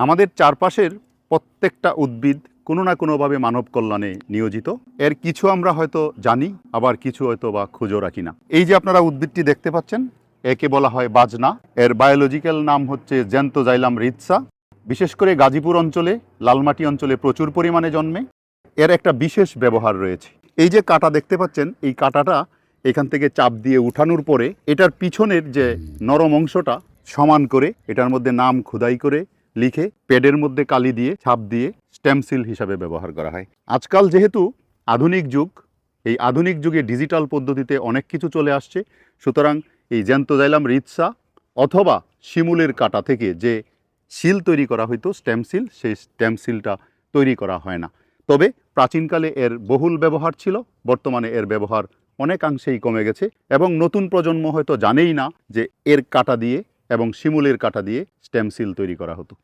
আমাদের চারপাশের প্রত্যেকটা উদ্ভিদ কোনো না কোনোভাবে মানব কল্যাণে নিয়োজিত। এর কিছু আমরা হয়তো জানি, আবার কিছু হয়তো বা খুঁজো রাখি না। এই যে আপনারা উদ্ভিদটি দেখতে পাচ্ছেন, একে বলা হয় বাজনা। এর বায়োলজিক্যাল নাম হচ্ছে জ্যান্তজাইলাম রিৎসা বিশেষ করে গাজীপুর অঞ্চলে, লালমাটি অঞ্চলে প্রচুর পরিমাণে জন্মে। এর একটা বিশেষ ব্যবহার রয়েছে। এই যে কাটা দেখতে পাচ্ছেন, এই কাটাটা এখান থেকে চাপ দিয়ে উঠানোর পরে, এটার পিছনের যে নরম অংশটা সমান করে, এটার মধ্যে নাম খোদাই করে লিখে প্যাডের মধ্যে কালি দিয়ে, ছাপ দিয়ে স্ট্যাম্পসিল হিসাবে ব্যবহার করা হয়। আজকাল যেহেতু আধুনিক যুগ, এই আধুনিক যুগে ডিজিটাল পদ্ধতিতে অনেক কিছু চলে আসছে। সুতরাং এই জ্যান্তজাইলাম রিৎসা অথবা শিমুলের কাটা থেকে যে শিল তৈরি করা হইতো স্ট্যাম্পসিল সেই স্ট্যাম্পসিলটা তৈরি করা হয় না। তবে প্রাচীনকালে এর বহুল ব্যবহার ছিল, বর্তমানে এর ব্যবহার অনেকাংশেই কমে গেছে এবং নতুন প্রজন্ম হয়তো জানেই না যে এর কাটা দিয়ে এবং শিমুলের কাটা দিয়ে স্ট্যাম্প সিল তৈরি করা হতো।